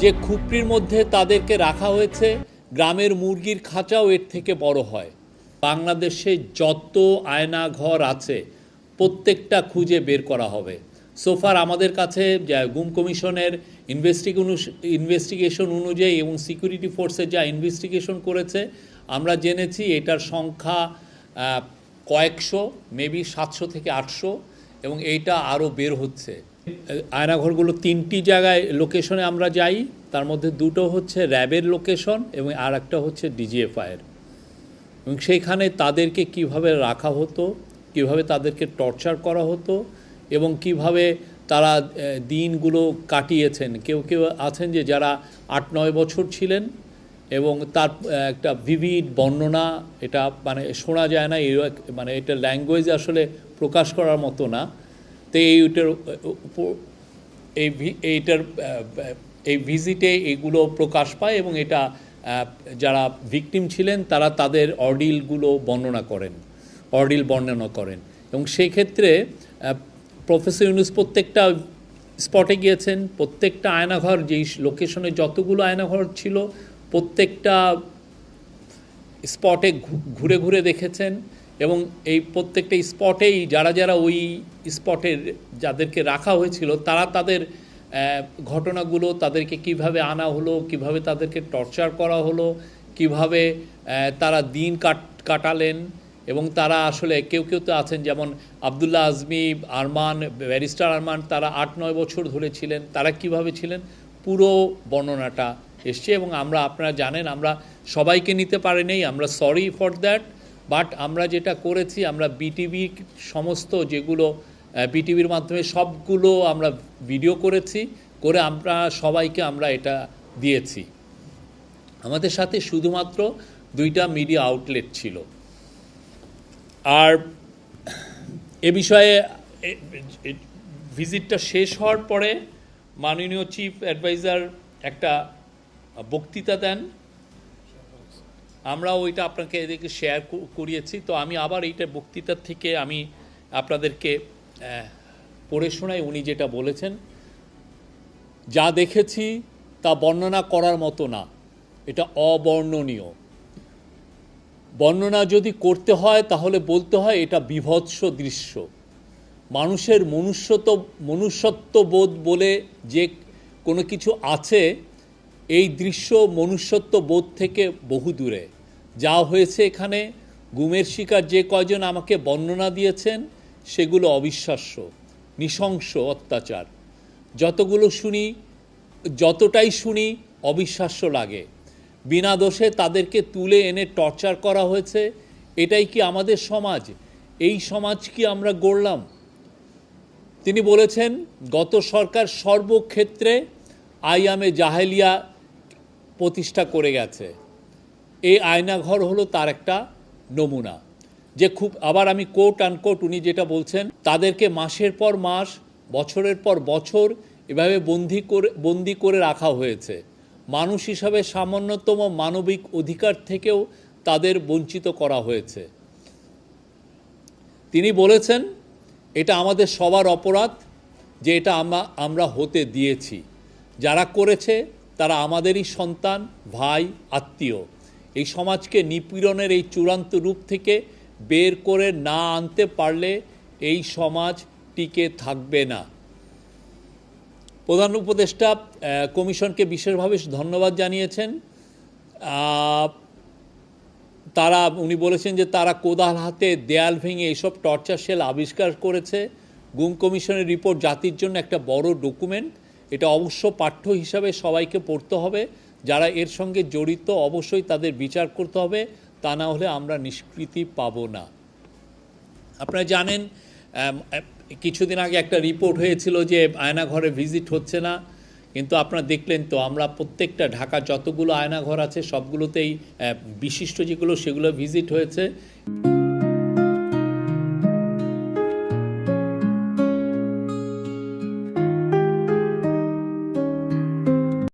যে খুপড়ির মধ্যে তাদেরকে রাখা হয়েছে, গ্রামের মুরগির খাঁচাও এর থেকে বড় হয়। বাংলাদেশে যত আয়না ঘর আছে, প্রত্যেকটা খুঁজে বের করা হবে। সোফার আমাদের কাছে গুম কমিশনের ইনভেস্টিগেশন অনুযায়ী এবং সিকিউরিটি ফোর্সে যা ইনভেস্টিগেশন করেছে, আমরা জেনেছি এটার সংখ্যা কয়েকশো মেবি সাতশো থেকে আটশো, এবং এইটা আরও বের হচ্ছে। আয়নাঘরগুলো তিনটি জায়গায় লোকেশনে আমরা যাই, তার মধ্যে দুটো হচ্ছে র্যাবের লোকেশন এবং আর একটা হচ্ছে ডিজিএফআইয়ের এবং সেইখানে তাদেরকে কীভাবে রাখা হতো, কীভাবে তাদেরকে টর্চার করা হতো এবং কীভাবে তারা দিনগুলো কাটিয়েছেন। কেউ কেউ আছেন যে যারা আট নয় বছর ছিলেন এবং তার একটা ভিভিড বর্ণনা, এটা মানে শোনা যায় না মানে এটা ল্যাঙ্গুয়েজ আসলে প্রকাশ করার মতো না। তো এইটার উপর, এই এইটার এই ভিজিটে এগুলো প্রকাশ পায় এবং এটা যারা ভিকটিম ছিলেন তারা তাদের অর্ডিলগুলো বর্ণনা করেন অর্ডিল বর্ণনা করেন। এবং সেই ক্ষেত্রে প্রফেসর ইউনুস প্রত্যেকটা স্পটে গিয়েছেন, প্রত্যেকটা আয়নাঘর, যেই লোকেশনে যতগুলো আয়নাঘর ছিল, প্রত্যেকটা স্পটে ঘুরে ঘুরে দেখেছেন। এবং এই প্রত্যেকটা স্পটেই যারা যারা ওই স্পটের যাদেরকে রাখা হয়েছিল, তারা তাদের ঘটনাগুলো তাদেরকে কীভাবে আনা হলো, কীভাবে তাদেরকে টর্চার করা হলো, কীভাবে তারা দিন কাট, কাটালেন এবং তারা আসলে কেউ কেউ তো আছেন, যেমন আবদুল্লাহ আজমি, আরমান, ব্যারিস্টার আরমান, তারা আট, নয় বছর ধরে ছিলেন, তারা কীভাবে ছিলেন? পুরো বর্ণনাটা এসছে এবং আমরা, আপনারা জানেন, আমরা সবাইকে নিতে পারি পারিনি, আমরা সরি ফর দ্যাট বাট আমরা যেটা করেছি, আমরা বিটিভি সমস্ত যেগুলো বিটিভির মাধ্যমে সবগুলো আমরা ভিডিও করেছি, করে আমরা সবাইকে আমরা এটা দিয়েছি। আমাদের সাথে শুধুমাত্র দুইটা মিডিয়া আউটলেট ছিল। আর এ বিষয়ে ভিজিটটা শেষ হওয়ার পরে মাননীয় চিফ অ্যাডভাইজার একটা বক্তৃতা দেন। আমরা ওইটা আপনাকে এদিকে শেয়ার করিয়েছি। তো আমি আবার এইটা বক্তৃতার থেকে আমি আপনাদেরকে পড়ে শোনাই। উনি যেটা বলেছেন, যা দেখেছি, তা বর্ণনা করার মতো না। এটা অবর্ণনীয়। বর্ণনা যদি করতে হয়, তাহলে বলতে হয় এটা বিভৎস দৃশ্য। মানুষের মনুষ্যত্ব, মনুষ্যত্ববোধ বলে যে কোনো কিছু আছে, এই দৃশ্য মনুষ্যত্ব বোধ থেকে বহু দূরে যা হয়েছে এখানে, গুমের শিকার যে কয়জন আমাকে বর্ণনা দিয়েছেন, সেগুলো অবিশ্বাস্য, নৃশংস অত্যাচার। যতগুলো শুনি, যতটাই শুনি, অবিশ্বাস্য লাগে। বিনা দোষে তাদেরকে তুলে এনে টর্চার করা হয়েছে, এটাই কি আমাদের সমাজ? এই সমাজ কি আমরা গড়লাম? তিনি বলেছেন, গত সরকার সর্বক্ষেত্রে আইয়ামে জাহেলিয়া প্রতিষ্ঠা করে গেছে। এই আয়নাঘর হলো তার একটা নমুনা। যে খুব, আবার আমি কোট আনকোট উনি যেটা বলছেন, তাদেরকে মাসের পর মাস, বছরের পর বছর এভাবে বন্দি করে বন্দি করে রাখা হয়েছে। মানুষ হিসাবে সামান্যতম মানবিক অধিকার থেকেও তাদের বঞ্চিত করা হয়েছে। তিনি বলেছেন, এটা আমাদের সবার অপরাধ যে এটা আমরা আমরা হতে দিয়েছি। যারা করেছে, তারা আমাদেরই সন্তান, ভাই, আত্মীয়। এই সমাজকে নিপীড়নের এই চূড়ান্ত রূপ থেকে বের করে না আনতে পারলে এই সমাজ টিকে থাকবে না। প্রধান উপদেষ্টা কমিশনকে বিশেষভাবে ধন্যবাদ জানিয়েছেন। তারা, উনি বলেছেন যে তারা কোদাল হাতে দেয়াল ভেঙে এইসব টর্চার সেল আবিষ্কার করেছে। গুম কমিশনের রিপোর্ট জাতির জন্য একটা বড় ডকুমেন্ট। এটা অবশ্য পাঠ্য হিসাবে সবাইকে পড়তে হবে। যারা এর সঙ্গে জড়িত অবশ্যই তাদের বিচার করতে হবে, তা না হলে আমরা নিষ্কৃতি পাব না। আপনারা জানেন কিছুদিন আগে একটা রিপোর্ট হয়েছিল যে আয়নাঘরে ভিজিট হচ্ছে না, কিন্তু আপনারা দেখলেন তো, আমরা প্রত্যেকটা ঢাকা যতগুলো আয়নাঘর আছে, সবগুলোতেই বিশিষ্ট যেগুলো, সেগুলো ভিজিট হয়েছে।